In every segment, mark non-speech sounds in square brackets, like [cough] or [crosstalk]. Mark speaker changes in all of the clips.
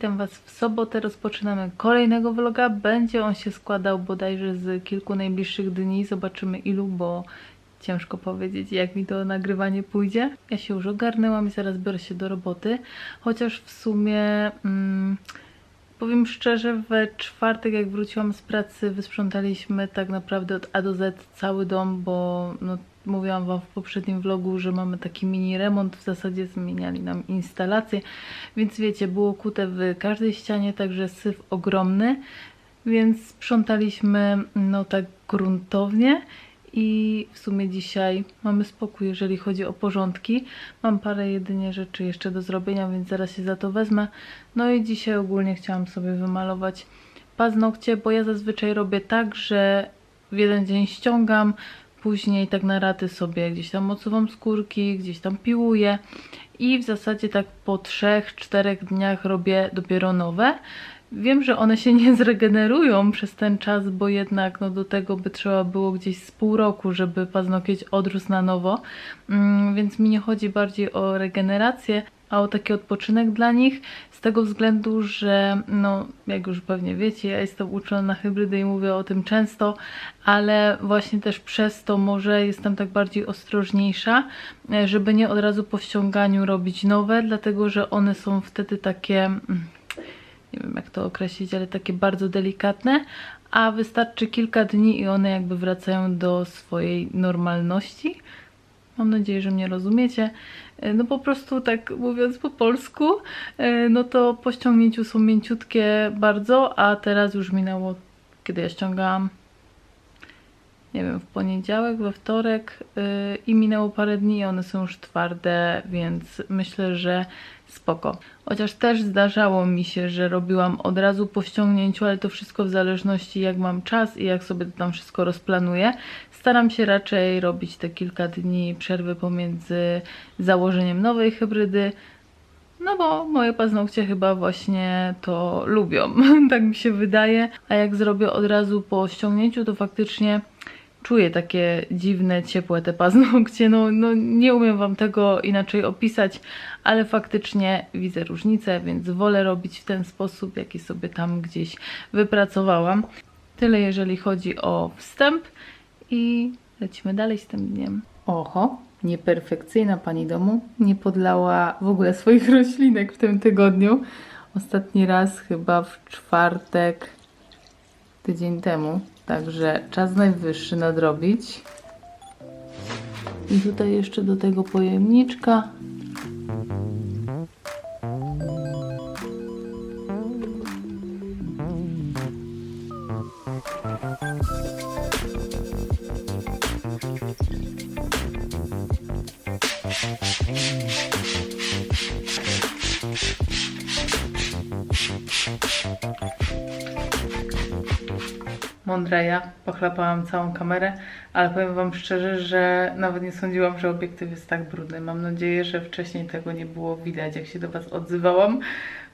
Speaker 1: witam Was w sobotę. Rozpoczynamy kolejnego vloga. Będzie on się składał bodajże z kilku najbliższych dni. Zobaczymy ilu, bo ciężko powiedzieć, jak mi to nagrywanie pójdzie. Ja się już ogarnęłam i zaraz biorę się do roboty. Chociaż w sumie. Mm, Powiem szczerze, we czwartek jak wróciłam z pracy, wysprzątaliśmy tak naprawdę od A do Z cały dom, bo no, mówiłam Wam w poprzednim vlogu, że mamy taki mini remont, w zasadzie zmieniali nam instalację, więc wiecie, było kute w każdej ścianie, także syf ogromny, więc sprzątaliśmy no tak gruntownie i w sumie dzisiaj mamy spokój, jeżeli chodzi o porządki. Mam parę jedynie rzeczy jeszcze do zrobienia, więc zaraz się za to wezmę. No i dzisiaj ogólnie chciałam sobie wymalować paznokcie, bo ja zazwyczaj robię tak, że w jeden dzień ściągam, później tak na raty sobie gdzieś tam odsuwam skórki, gdzieś tam piłuję i w zasadzie tak po 3-4 dniach robię dopiero nowe. Wiem, że one się nie zregenerują przez ten czas, bo jednak no, do tego by trzeba było gdzieś z pół roku, żeby paznokieć odrósł na nowo, mm, więc mi nie chodzi bardziej o regenerację, a o taki odpoczynek dla nich, z tego względu, że no, jak już pewnie wiecie, ja jestem uczona na hybrydy i mówię o tym często, ale właśnie też przez to może jestem tak bardziej ostrożniejsza, e, żeby nie od razu po ściąganiu robić nowe, dlatego że one są wtedy takie... mm, nie wiem jak to określić, ale takie bardzo delikatne, a wystarczy kilka dni i one jakby wracają do swojej normalności. Mam nadzieję, że mnie rozumiecie. E, No po prostu tak mówiąc po polsku, e, no to po ściągnięciu są mięciutkie bardzo, a teraz już minęło, kiedy ja ściągałam nie wiem, w poniedziałek, we wtorek yy, i minęło parę dni i one są już twarde, więc myślę, że spoko. Chociaż też zdarzało mi się, że robiłam od razu po ściągnięciu, ale to wszystko w zależności jak mam czas i jak sobie tam wszystko rozplanuję. Staram się raczej robić te kilka dni przerwy pomiędzy założeniem nowej hybrydy, no bo moje paznokcie chyba właśnie to lubią, [laughs] tak mi się wydaje. A jak zrobię od razu po ściągnięciu, to faktycznie czuję takie dziwne, ciepłe te paznokcie. No, no nie umiem Wam tego inaczej opisać, ale faktycznie widzę różnicę, więc wolę robić w ten sposób, jaki sobie tam gdzieś wypracowałam. Tyle jeżeli chodzi o wstęp i lecimy dalej z tym dniem. Oho, nieperfekcyjna pani domu nie podlała w ogóle swoich [laughs] roślinek w tym tygodniu. Ostatni raz chyba w czwartek tydzień temu, także czas najwyższy nadrobić. I tutaj jeszcze do tego pojemniczka. Mądra ja, pochlapałam całą kamerę, ale powiem Wam szczerze, że nawet nie sądziłam, że obiektyw jest tak brudny. Mam nadzieję, że wcześniej tego nie było widać, jak się do Was odzywałam,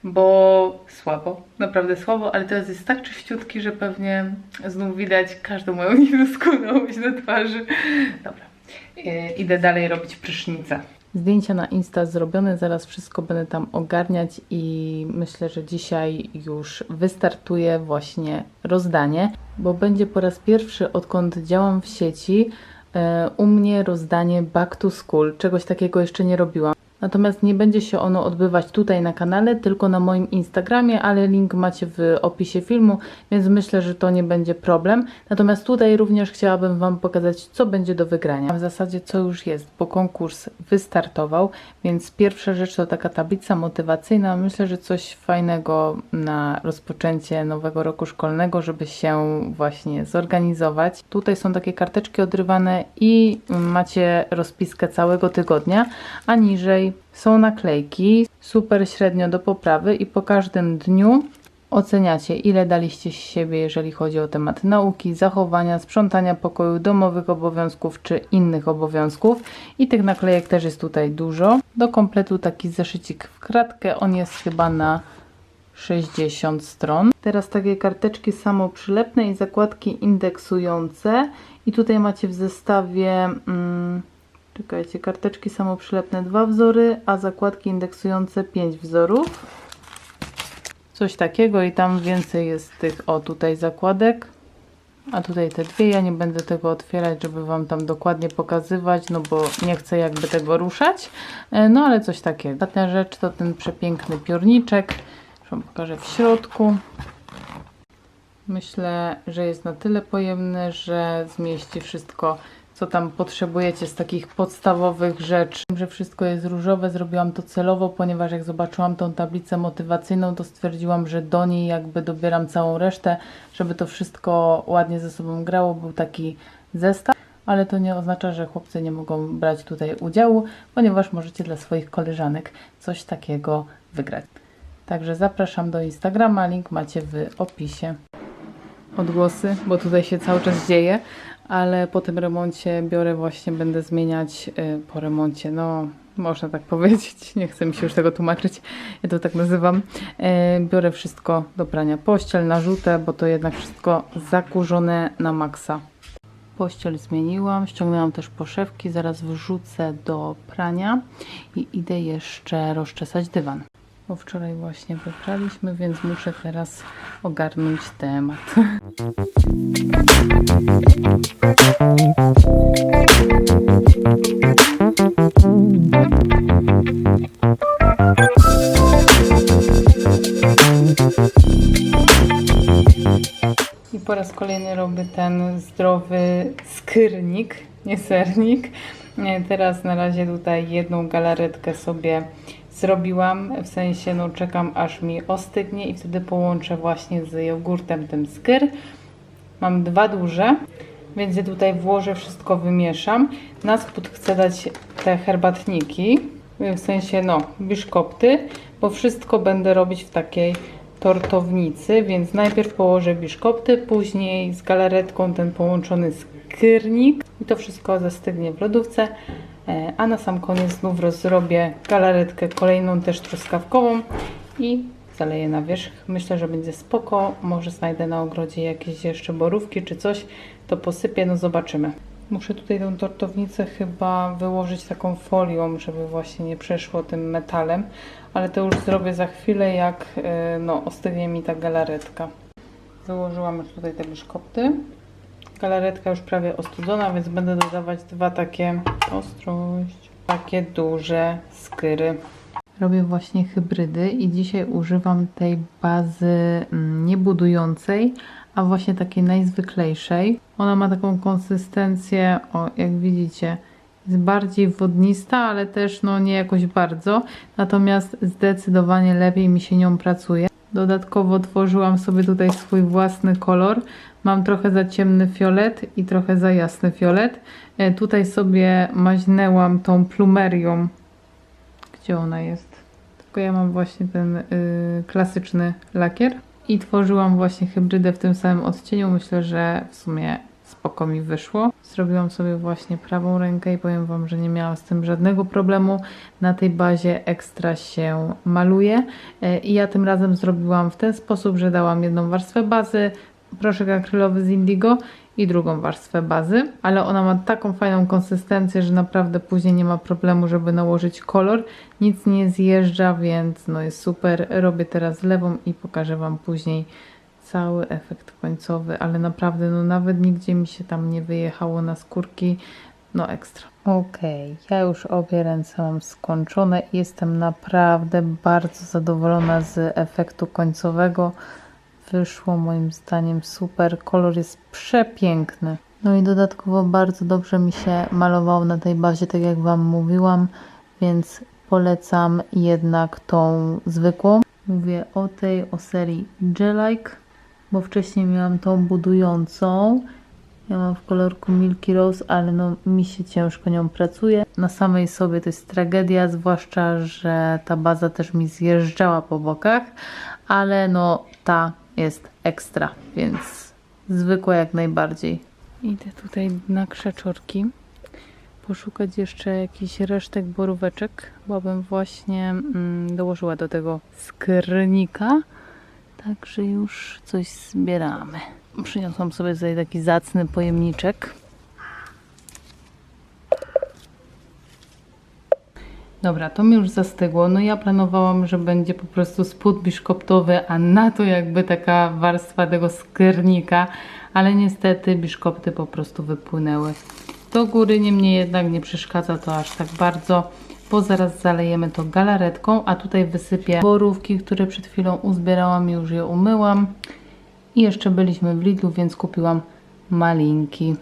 Speaker 1: bo słabo, naprawdę słabo, ale teraz jest tak czyściutki, że pewnie znów widać każdą moją [laughs] niedoskonłość na twarzy. Dobra, e, idę dalej robić prysznicę. Zdjęcia na Insta zrobione, zaraz wszystko będę tam ogarniać i myślę, że dzisiaj już wystartuje właśnie rozdanie, bo będzie po raz pierwszy odkąd działam w sieci e, u mnie rozdanie back to school. Czegoś takiego jeszcze nie robiłam. Natomiast nie będzie się ono odbywać tutaj na kanale, tylko na moim Instagramie, ale link macie w opisie filmu, więc myślę, że to nie będzie problem. Natomiast tutaj również chciałabym Wam pokazać, co będzie do wygrania. W zasadzie co już jest, bo konkurs wystartował, więc pierwsza rzecz to taka tablica motywacyjna. Myślę, że coś fajnego na rozpoczęcie nowego roku szkolnego, żeby się właśnie zorganizować. Tutaj są takie karteczki odrywane i macie rozpiskę całego tygodnia, a niżej są naklejki, super średnio do poprawy i po każdym dniu oceniacie, ile daliście z siebie, jeżeli chodzi o temat nauki, zachowania, sprzątania pokoju, domowych obowiązków czy innych obowiązków. I tych naklejek też jest tutaj dużo. Do kompletu taki zeszycik w kratkę, on jest chyba na 60 stron. Teraz takie karteczki samoprzylepne i zakładki indeksujące. I tutaj macie w zestawie, mm, czekajcie, karteczki samoprzylepne dwa wzory, a zakładki indeksujące 5 wzorów. Coś takiego i tam więcej jest tych, o tutaj zakładek. A tutaj te dwie, ja nie będę tego otwierać, żeby Wam tam dokładnie pokazywać, no bo nie chcę jakby tego ruszać. E, No ale coś takiego. Ostatnia rzecz to ten przepiękny piórniczek. Wam pokażę w środku. Myślę, że jest na tyle pojemny, że zmieści wszystko, co tam potrzebujecie z takich podstawowych rzeczy. Że wszystko jest różowe, zrobiłam to celowo, ponieważ jak zobaczyłam tą tablicę motywacyjną, to stwierdziłam, że do niej jakby dobieram całą resztę, żeby to wszystko ładnie ze sobą grało. Był taki zestaw. Ale to nie oznacza, że chłopcy nie mogą brać tutaj udziału, ponieważ możecie dla swoich koleżanek coś takiego wygrać. Także zapraszam do Instagrama, link macie w opisie odgłosy, bo tutaj się cały czas dzieje, ale po tym remoncie biorę właśnie, będę zmieniać y, po remoncie, no można tak powiedzieć, [laughs] nie chcę mi się już tego tłumaczyć, ja to tak nazywam. Y, biorę wszystko do prania, pościel, narzutę, bo to jednak wszystko zakurzone na maksa. Pościel zmieniłam, ściągnęłam też poszewki, zaraz wrzucę do prania i idę jeszcze rozczesać dywan. Bo wczoraj właśnie wypraliśmy, więc muszę teraz ogarnąć temat. I po raz kolejny robię ten zdrowy skyrnik, nie sernik. Nie, Teraz na razie tutaj jedną galaretkę sobie zrobiłam, w sensie no czekam aż mi ostygnie i wtedy połączę właśnie z jogurtem ten skyr. Mam dwa duże, więc je tutaj włożę, wszystko wymieszam. Na spód chcę dać te herbatniki, w sensie no biszkopty, bo wszystko będę robić w takiej tortownicy, więc najpierw położę biszkopty, później z galaretką ten połączony skiernik i to wszystko zastygnie w lodówce, a na sam koniec znów rozrobię galaretkę kolejną też truskawkową i zaleję na wierzch. Myślę, że będzie spoko, może znajdę na ogrodzie jakieś jeszcze borówki czy coś, to posypię, no zobaczymy. Muszę tutaj tą tortownicę chyba wyłożyć taką folią, żeby właśnie nie przeszło tym metalem, ale to już zrobię za chwilę, jak e, no, ostygnie mi ta galaretka. Wyłożyłam już tutaj te biszkopty. Galaretka już prawie ostudzona, więc będę dodawać dwa takie ostrość, takie duże skyry. Robię właśnie hybrydy i dzisiaj używam tej bazy mm, niebudującej, a właśnie takiej najzwyklejszej. Ona ma taką konsystencję, o jak widzicie, jest bardziej wodnista, ale też no nie jakoś bardzo. Natomiast zdecydowanie lepiej mi się nią pracuje. Dodatkowo tworzyłam sobie tutaj swój własny kolor. Mam trochę za ciemny fiolet i trochę za jasny fiolet. E, Tutaj sobie maźnęłam tą plumerią. Gdzie ona jest? Tylko ja mam właśnie ten y, klasyczny lakier. I tworzyłam właśnie hybrydę w tym samym odcieniu. Myślę, że w sumie spoko mi wyszło. Zrobiłam sobie właśnie prawą rękę i powiem Wam, że nie miałam z tym żadnego problemu. Na tej bazie ekstra się maluje. I ja tym razem zrobiłam w ten sposób, że dałam jedną warstwę bazy, proszek akrylowy z Indigo i drugą warstwę bazy, ale ona ma taką fajną konsystencję, że naprawdę później nie ma problemu, żeby nałożyć kolor. Nic nie zjeżdża, więc no jest super. Robię teraz lewą i pokażę Wam później cały efekt końcowy, ale naprawdę no nawet nigdzie mi się tam nie wyjechało na skórki. No ekstra. Okej, ja już obie ręce mam skończone i jestem naprawdę bardzo zadowolona z efektu końcowego. Wyszło moim zdaniem super, kolor jest przepiękny. No i dodatkowo bardzo dobrze mi się malowało na tej bazie, tak jak Wam mówiłam, więc polecam jednak tą zwykłą. Mówię o tej, o serii Gelike, bo wcześniej miałam tą budującą. Ja mam w kolorku Milky Rose, ale no mi się ciężko nią pracuje. Na samej sobie to jest tragedia, zwłaszcza, że ta baza też mi zjeżdżała po bokach, ale no ta jest ekstra, więc zwykła jak najbardziej. Idę tutaj na krzeczorki poszukać jeszcze jakichś resztek boróweczek, bo bym właśnie mm, dołożyła do tego skrynika. Także już coś zbieramy. Przyniosłam sobie tutaj taki zacny pojemniczek. Dobra, to mi już zastygło. No ja planowałam, że będzie po prostu spód biszkoptowy, a na to jakby taka warstwa tego skiernika, ale niestety biszkopty po prostu wypłynęły do góry, niemniej jednak nie przeszkadza to aż tak bardzo, bo zaraz zalejemy to galaretką, a tutaj wysypię borówki, które przed chwilą uzbierałam już je umyłam. I jeszcze byliśmy w Lidlu, więc kupiłam malinki.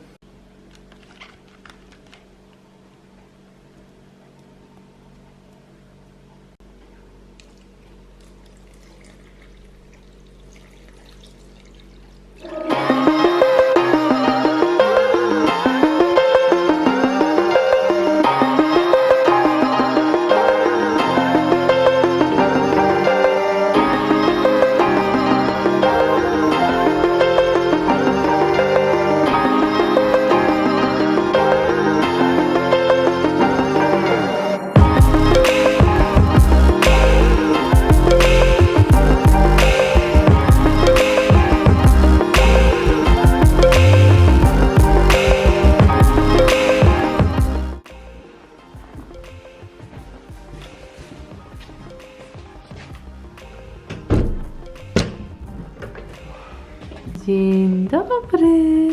Speaker 1: Dzień dobry.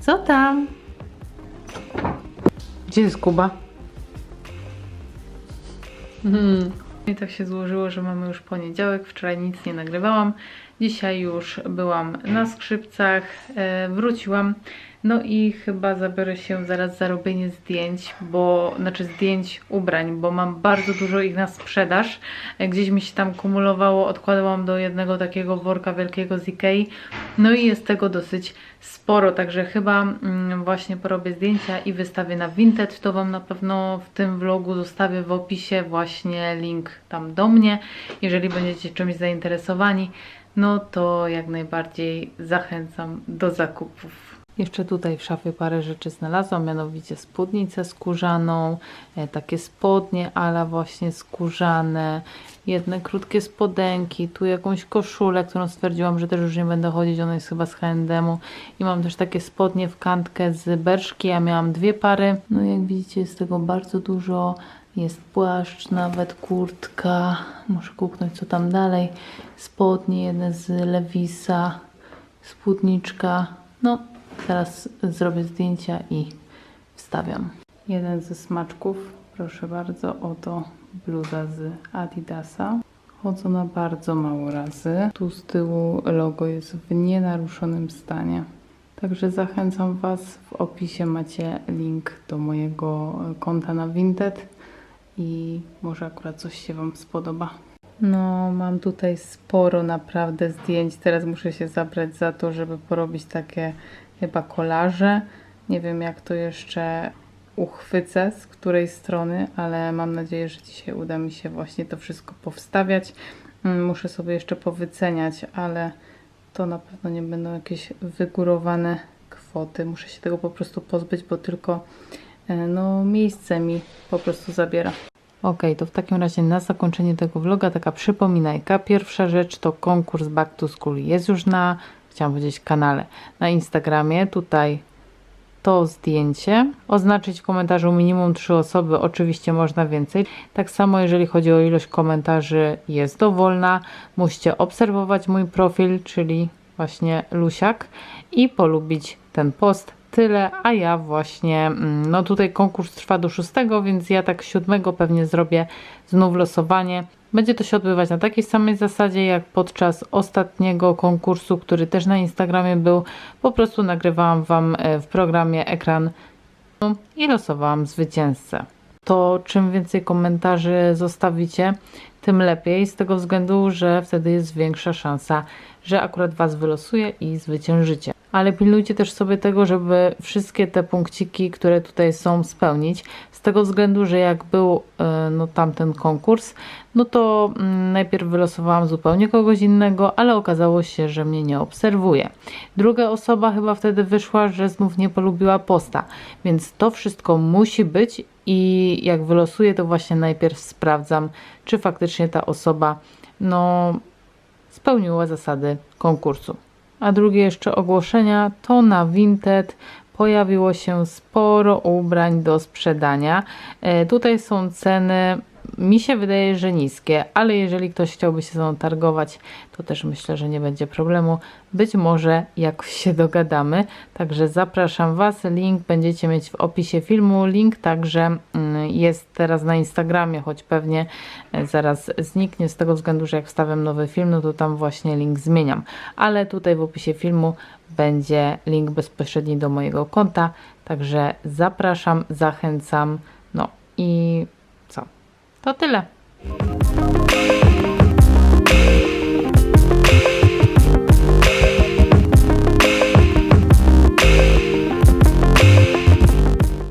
Speaker 1: Co tam? Gdzie jest Kuba? Hmm. I tak się złożyło, że mamy już poniedziałek. Wczoraj nic nie nagrywałam. Dzisiaj już byłam na skrzypcach, e, wróciłam. No i chyba zabiorę się zaraz za robienie zdjęć, bo znaczy zdjęć ubrań, bo mam bardzo dużo ich na sprzedaż. E, Gdzieś mi się tam kumulowało, odkładałam do jednego takiego worka wielkiego z Ikei. No i jest tego dosyć sporo, także chyba mm, właśnie porobię zdjęcia i wystawię na Vinted. To Wam na pewno w tym vlogu zostawię w opisie właśnie link tam do mnie. Jeżeli będziecie czymś zainteresowani, no to jak najbardziej zachęcam do zakupów. Jeszcze tutaj w szafie parę rzeczy znalazłam, mianowicie spódnicę skórzaną, e, takie spodnie ala właśnie skórzane, jedne krótkie spodenki, tu jakąś koszulę, którą stwierdziłam, że też już nie będę chodzić, ona jest chyba z H&M-u. I mam też takie spodnie w kantkę z berszki, ja miałam dwie pary, no jak widzicie jest tego bardzo dużo, jest płaszcz, nawet kurtka, muszę kuknąć co tam dalej, spodnie jedne z Lewisa, spódniczka, no Teraz zrobię zdjęcia i wstawiam. Jeden ze smaczków, proszę bardzo, oto bluza z Adidasa. Chodzona bardzo mało razy. Tu z tyłu logo jest w nienaruszonym stanie. Także zachęcam Was. W opisie macie link do mojego konta na Vinted i może akurat coś się Wam spodoba. No, mam tutaj sporo naprawdę zdjęć. Teraz muszę się zabrać za to, żeby porobić takie chyba kolaże. Nie wiem, jak to jeszcze uchwycę, z której strony, ale mam nadzieję, że dzisiaj uda mi się właśnie to wszystko powstawiać. Mm, Muszę sobie jeszcze powyceniać, ale to na pewno nie będą jakieś wygórowane kwoty. Muszę się tego po prostu pozbyć, bo tylko e, no, miejsce mi po prostu zabiera. Ok, to w takim razie na zakończenie tego vloga taka przypominajka. Pierwsza rzecz to konkurs Back to School jest już na, chciałam powiedzieć, kanale na Instagramie. Tutaj to zdjęcie. Oznaczyć w komentarzu minimum 3 osoby, oczywiście można więcej. Tak samo jeżeli chodzi o ilość komentarzy jest dowolna. Musicie obserwować mój profil, czyli właśnie Lusiak i polubić ten post. Tyle, a ja właśnie, mm, no tutaj konkurs trwa do 6, więc ja tak 7 pewnie zrobię znów losowanie. Będzie to się odbywać na takiej samej zasadzie jak podczas ostatniego konkursu, który też na Instagramie był. Po prostu nagrywałam Wam e, w programie ekran no i losowałam zwycięzcę. To czym więcej komentarzy zostawicie, tym lepiej, z tego względu, że wtedy jest większa szansa, że akurat Was wylosuje i zwyciężycie. Ale pilnujcie też sobie tego, żeby wszystkie te punkciki, które tutaj są, spełnić. Z tego względu, że jak był e, no, tamten konkurs, no to mm, najpierw wylosowałam zupełnie kogoś innego, ale okazało się, że mnie nie obserwuje. Druga osoba chyba wtedy wyszła, że znów nie polubiła posta, więc to wszystko musi być i jak wylosuję, to właśnie najpierw sprawdzam, czy faktycznie ta osoba no, spełniła zasady konkursu. A drugie jeszcze ogłoszenia to na Vinted pojawiło się sporo ubrań do sprzedania. E, Tutaj są ceny, mi się wydaje, że niskie, ale jeżeli ktoś chciałby się ze mną targować, to też myślę, że nie będzie problemu. Być może jakoś się dogadamy. Także zapraszam Was. Link będziecie mieć w opisie filmu. Link także mm, jest teraz na Instagramie, choć pewnie e, zaraz zniknie z tego względu, że jak wstawiam nowy film, no to tam właśnie link zmieniam. Ale tutaj w opisie filmu będzie link bezpośredni do mojego konta. Także zapraszam, zachęcam. No i co? To tyle.